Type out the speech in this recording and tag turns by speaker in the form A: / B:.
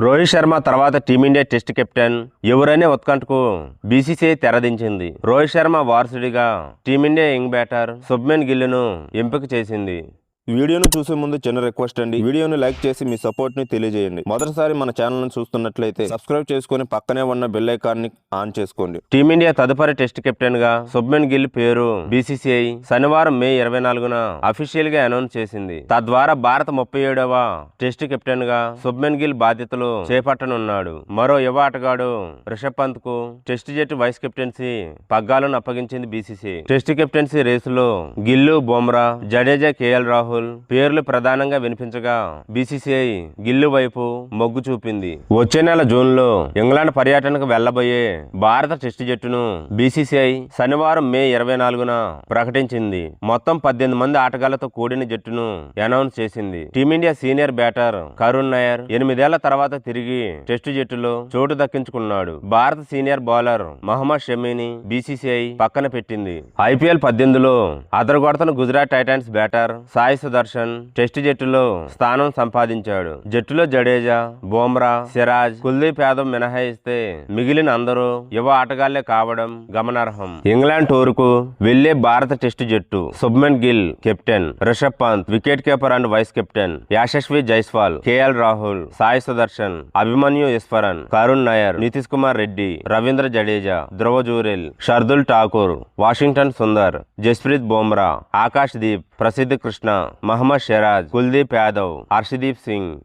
A: రోహిత్ శర్మ తర్వాత team India test captain ఎవరనే ఉత్కంఠకు బీసీసీఐ తెరదించింది. రోహిత్ శర్మ వారసుడిగా team India young batter Shubman గిల్లును ఎంపిక చేసింది.
B: వీడియోను చూసే ముందు చిన్న రిక్వెస్ట్ అండి. వీడియోను లైక్ చేసి మీ సపోర్ట్ని తెలియజేయండి. మొదటిసారి మన ఛానల్ని చూస్తున్నట్లయితే సబ్స్క్రైబ్ చేసుకుని పక్కనే ఉన్న బెల్ ఐకాన్ని ఆన్ చేసుకోండి.
A: టీమిండియా తదుపరి టెస్ట్ కెప్టెన్గా సుబ్మెన్ గిల్ పేరు బీసీసీఐ శనివారం మే ఇరవై నాలుగున అఫీషియల్గా అనౌన్స్ చేసింది. తద్వారా భారత ముప్పై ఏడవ టెస్ట్ కెప్టెన్గా శుభ్మన్ గిల్ బాధ్యతలు చేపట్టనున్నాడు. మరో యువ ఆటగాడు రిషబ్ పంత్కు టెస్ట్ జట్టు వైస్ కెప్టెన్సీ పగ్గాలను అప్పగించింది బీసీసీ టెస్ట్ కెప్టెన్సీ రేసులో గిల్లు బుమ్రా జడేజా కేఎల్ రాహుల్ పేర్లు ప్రధానంగా వినిపించగా బీసీసీఐ గిల్లు వైపు మొగ్గు చూపింది. వచ్చే నెల జూన్లో ఇంగ్లాండ్ పర్యటనకు వెళ్ళబోయే భారత టెస్ట్ జట్టును బీసీసీఐ శనివారం మే ఇరవై నాలుగున ప్రకటించింది. మొత్తం పద్దెనిమిది మంది ఆటగాళ్ళతో కూడిన జట్టును అనౌన్స్ చేసింది. Team India senior batter Karun Nair ఎనిమిదేళ్ళ తర్వాత తిరిగి టెస్ట్ జట్టులో చోటు దక్కించుకున్నాడు. భారత సీనియర్ బౌలర్ మహమ్మద్ షమీని బీసీసీఐ పక్కన పెట్టింది. ఐపీఎల్ పద్దెనిమిదిలో అదరగొడతను Gujarat Titans batter Sai Sudharsan test జట్టులో స్థానం సంపాదించాడు. జట్టులో జడేజా బోమ్రా సిరాజ్ కుల్దీప్ యాదవ్ మినహాయిస్తే మిగిలిన అందరూ యువ ఆటగాళ్ళే కావడం గమనార్హం. ఇంగ్లాండ్ టూర్కు వెళ్ళే భారత టెస్ట్ జట్టు Shubman Gill captain. Rishabh Pant wicket keeper and vice captain. Yashasvi Jaiswal K L Rahul Sai Sudharsan Abhimanyu Easwaran Karun Nair Nitish Kumar Reddy Ravindra Jadeja Dhruv Jurel Shardul Thakur Washington Sundar Jasprit Bumrah Akash Deep Prasidh Krishna Mohammed Shahraj Kuldeep Yadav Harshdeep Singh.